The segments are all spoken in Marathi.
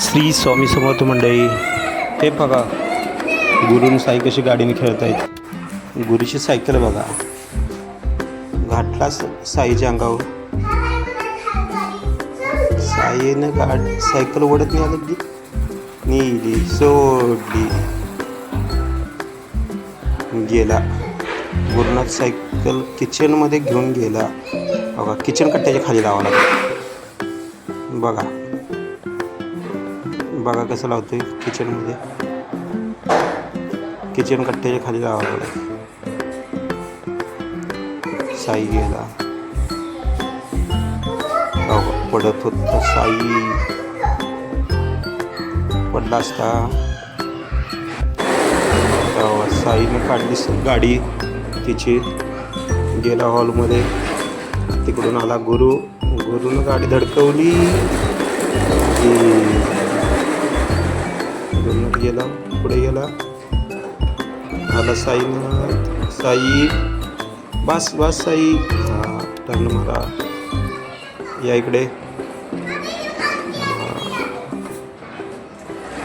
श्री स्वामी समर्थ मंडळी हे बघा गुरुन साई कशी गाडीने खेळत आहेत गुरुची सायकल बघा. घाटला साईच्या अंगावर. साईनं गाड सायकल ओढत नाही आलं की? नेली सोडली गेला. गुरुनाथ सायकल किचनमध्ये घेऊन गेला. बघा किचन कट्ट्याच्या खाली लावा लागेल. बघा. बघा कसं लावतो आहे किचनमध्ये किचन कट्ट्याच्या खाली लावा लागेल साई गेला. अहो, पडत होत साई. पडला असता. तेव्हा साईने काढली गाडी. तिची. गेला हॉलमध्ये. तिकडून आला गुरु. गुरुनं गाडी धडकवली. की गेला पुढे गेला. आला साईनाथ साई बास बास साई. हा टर्न मारा. या इकडे.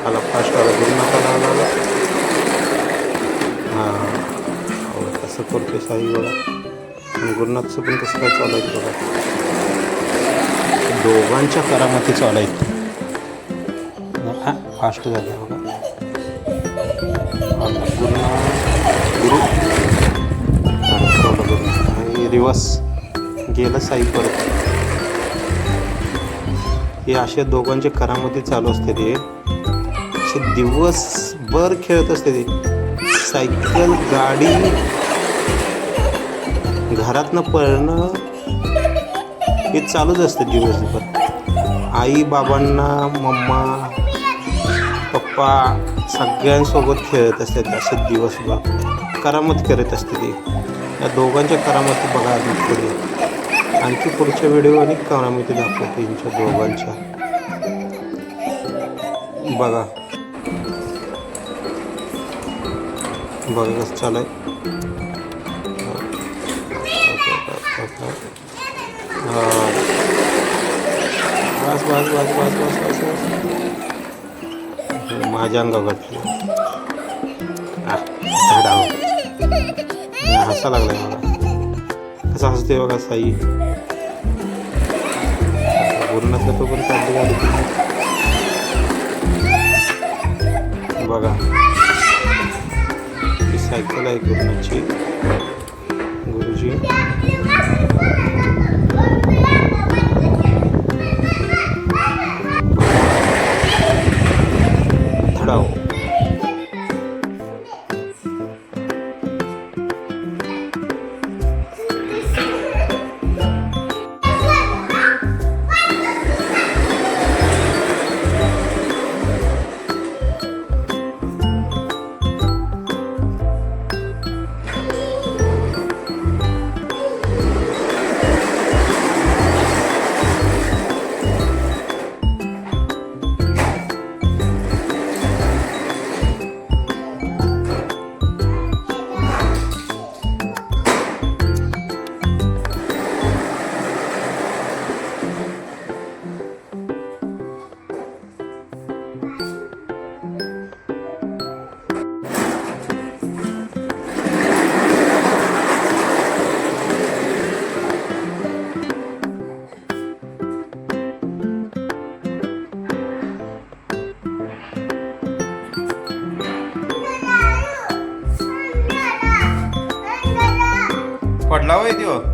आला फास्ट आला गुरुनाथ आला आला. हां हो तसं साई बघा आणि गुरुनाथचं पण कसं काय चालू आहे बघा. दोघांच्या करामती चालू आहेत. फास्ट झालं बघा. रिवर्स गेलं साई परत. हे अशा दोघांचे करामध्ये चालू असते ते. असे दिवसभर खेळत असते ते. सायकल गाडी घरातनं पळणं हे चालूच असते दिवसभर. आई बाबांना मम्मा पप्पा सगळ्यांसोबत खेळत असते असे दिवसभर करामत करत असते ते. या दोघांच्या करामती बघा पुढे. आणखी पुढच्या व्हिडिओ आणि करामती दाखवते यांच्या दोघांच्या. बघा. बघा कसं चालू आहे हा. बस बस बस बस बस बस. माझ्या अंगा घातली हसा लागलाय मला. कसं हसते बघा साई. गुरुनाथला तो पण काढली गाडी बघा. सायकल आहे गुरुची गुरुजी. पडला होय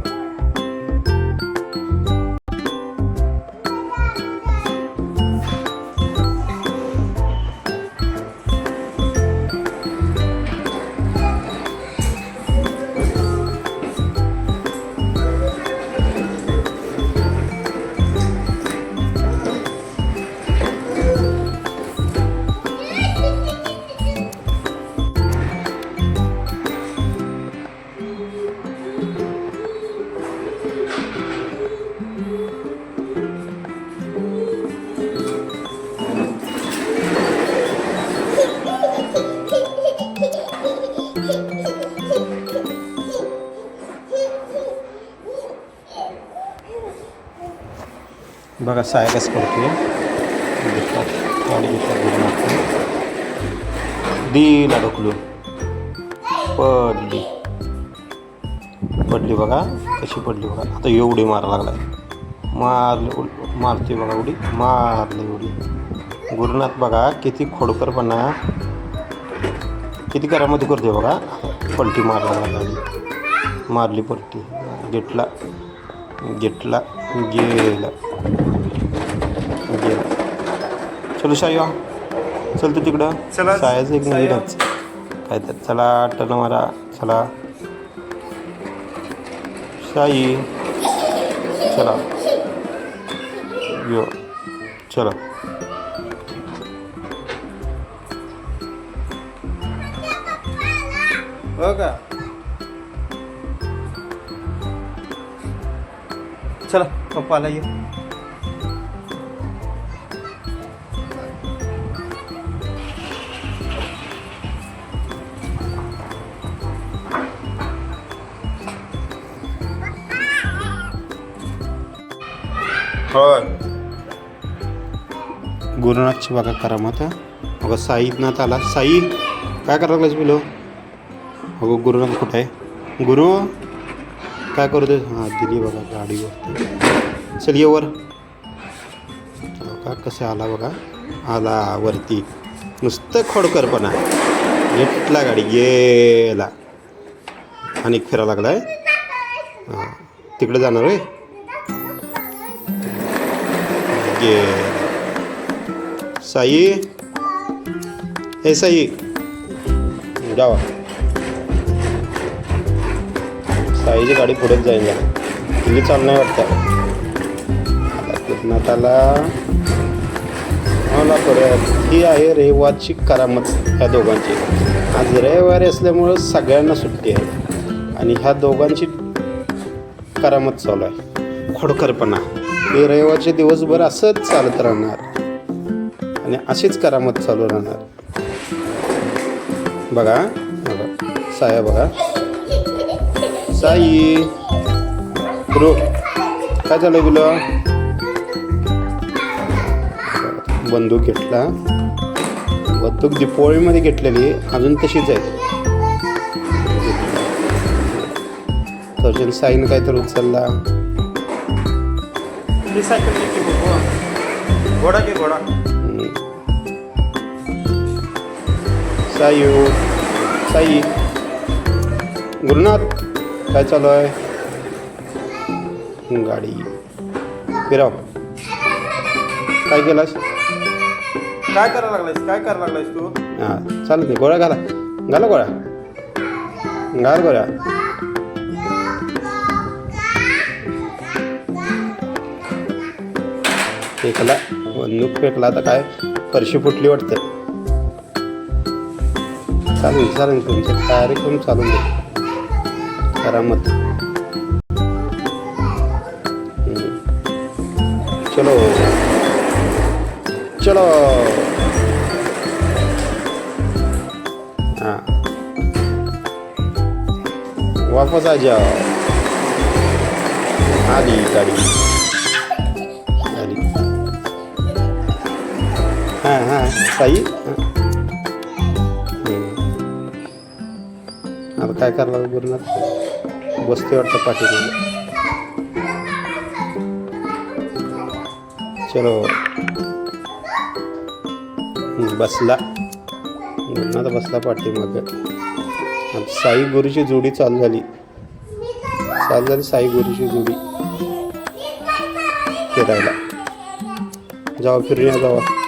बघा साया कसं करतोय घेतात गाडी घेतात गुरुनाथ दिला ढकलून पडली पडली बघा कशी पडली बघा आता एवढी मारा लागला मारली उल- मारते बघा एवढी मारली एवढी गुरुनाथ बघा किती खोडकरपणा किती करामध्ये करते बघा. पलटी मारला लागली मारली पलटी. गेटला गेटला गेला. चलो शाया चल तू तिकडं. चला, सायाचं एक. नवीनच काय तर चला टन मारा. चला. साई चला. यो. चला. हो का? चला पप्पाला ये. होय. गुरुनाथची बघा करामत अगं साईनाथ आला. साई काय करायला लागलास बिलो? अगं गुरुनाथ कुठं? आहे गुरु काय करतोय हां दिली बघा गाडीवरती. चल ये वर. का कसं आला बघा? आला वरती. नुसतं खोडकरपणा. घेतला गाडी गेला. आणि फिरायला लागला आहे हां तिकडे जाणार होय? गेला साई हे aí. जावा साईची गाडी पुढेच जाईल तिथे तिला नाही वाटतं आता कृष्णाताला मला ही आहे रविवारची करामत ह्या दोघांची आज रविवारी असल्यामुळं सगळ्यांना सुट्टी आहे आणि ह्या दोघांची करामत चालू आहे खोडकरपणा हे रविवारचे दिवसभर असंच चालत राहणार. आणि अशीच करामत चालू राहणार. बघा बघा. साया बघा. साई. रो. काय झालं तुला? बंदूक घेतला. बंदूक दिपोळीमध्ये घेतलेली. अजून तशीच आहे तर्जन साईनं काहीतरी उचलला. की घोडा की घोडा. सायू साई गुरुनाथ काय चालू आहे? गाडी. फिराव काय केलास? काय करायला लागलायस? काय करायला लागलायस तू? हां चालत नाही गोळ्या घाला. घाला गोळ्या. घाल गोळ्या. फेकला बंदूक फेकला आता काय? फरशी फुटली वाटतं. चालेल चालेल तुमचं. कार्यक्रम चालून दे करामत. चलो. चलो. हां. वापस आ जाओ. आधी गाड़ी. हाँ हाँ. सही आता काय करायला गुरुनाथ? बसते वाटतं पाठीमध्ये चलो. बसला. गुरुनाथ बसला पाठी मग साई गुरुची जोडी चालू झाली. चालू झाली साई गुरुची जोडी. फिरायला. जावा फिरून जावा